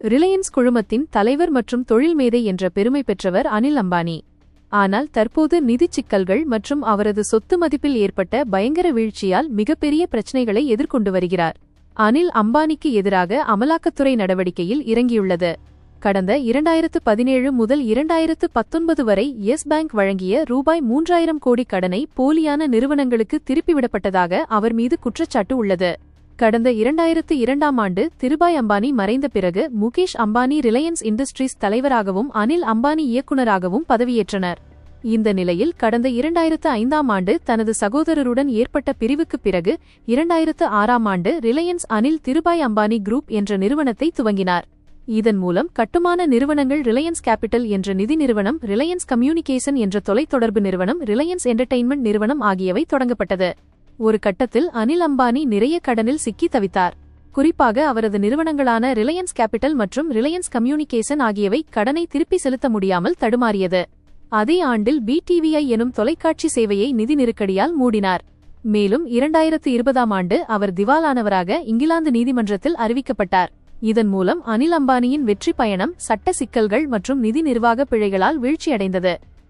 Reliance குழுமத்தின் தலைவர் மற்றும் தொழில் மேதை என்ற பெருமை பெற்றவர் அனில் அம்பானி. ஆனால் தற்போது நிதிச் சிக்கல்கள் மற்றும் அவரது சொத்து மதிப்பில் ஏற்பட்ட பயங்கர வீழ்ச்சியால் மிகப்பெரிய பிரச்சினைகளை எதிர்கொண்டு வருகிறார். அனில் அம்பானிக்கு எதிராக அமலாக்கத்துறை நடவடிக்கையில் இறங்கியுள்ளது. கடந்த இரண்டாயிரத்து பதினேழு முதல் இரண்டாயிரத்து பத்தொன்பது வரை எஸ் பேங்க் வழங்கிய ரூபாய் மூன்றாயிரம் கோடி கடனை போலியான நிறுவனங்களுக்கு திருப்பிவிடப்பட்டதாக அவர் மீது குற்றச்சாட்டு உள்ளது. கடந்த இரண்டாயிரத்து இரண்டாம் ஆண்டு திருபாய் அம்பானி மறைந்த பிறகு முகேஷ் அம்பானி ரிலையன்ஸ் இண்டஸ்ட்ரீஸ் தலைவராகவும் அனில் அம்பானி இயக்குநராகவும் பதவியேற்றனர். இந்த நிலையில் கடந்த இரண்டாயிரத்து ஐந்தாம் ஆண்டு தனது சகோதரருடன் ஏற்பட்ட பிரிவுக்குப் பிறகு இரண்டாயிரத்து ஆறாம் ஆண்டு ரிலையன்ஸ் அனில் திருபாய் அம்பானி குரூப் என்ற நிறுவனத்தை துவங்கினார். இதன் மூலம் கட்டுமான நிறுவனங்கள் ரிலையன்ஸ் கேபிட்டல் என்ற நிதி நிறுவனம் ரிலையன்ஸ் கம்யூனிகேஷன் என்ற தொலைத்தொடர்பு நிறுவனம் ரிலையன்ஸ் என்டர்டெயின்மெண்ட் நிறுவனம் ஆகியவை தொடங்கப்பட்டது. ஒரு கட்டத்தில் அனில் அம்பானி நிறைய கடனில் சிக்கி தவித்தார். குறிப்பாக அவரது நிறுவனங்களான ரிலையன்ஸ் கேபிட்டல் மற்றும் ரிலையன்ஸ் கம்யூனிகேஷன் ஆகியவை கடனை திருப்பி செலுத்த முடியாமல் தடுமாறியது. அதே ஆண்டில் பிடிவிஐ எனும் தொலைக்காட்சி சேவையை நிதி நெருக்கடியால் மூடினார். மேலும் இரண்டாயிரத்து இருபதாம் ஆண்டு அவர் திவாலானவராக இங்கிலாந்து நீதிமன்றத்தில் அறிவிக்கப்பட்டார். இதன் மூலம் அனில் அம்பானியின் வெற்றி பயணம் சட்ட சிக்கல்கள் மற்றும் நிதி நிர்வாக பிழைகளால் வீழ்ச்சியடைந்தது.